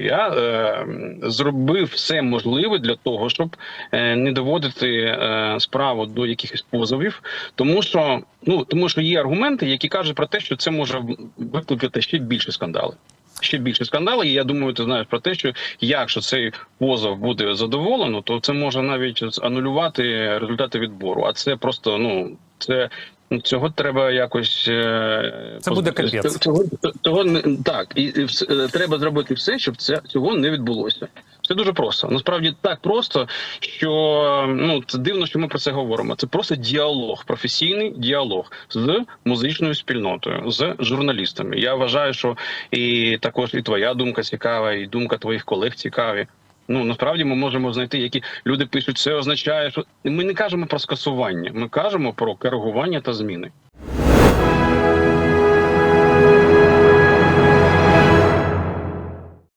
Я е, зробив все можливе для того, щоб е, не доводити е, справу до якихось позовів, тому що ну тому, що є аргументи, які кажуть про те, що це може викликати ще більше скандали. Ще більше скандали, і я думаю, ти знаєш про те, що якщо цей позов буде задоволено, то це може навіть анулювати результати відбору. А це просто ну це цього треба якось е, Це буде капець. Цього, цього не так, і, і е, треба зробити все, щоб це цього не відбулося. Це дуже просто. Насправді так просто, що ну це дивно, що ми про це говоримо. Це просто діалог, професійний діалог з музичною спільнотою, з журналістами. Я вважаю, що і також і твоя думка цікава, і думка твоїх колег цікаві. Ну насправді ми можемо знайти, які люди пишуть, це означає, що ми не кажемо про скасування, ми кажемо про коригування та зміни.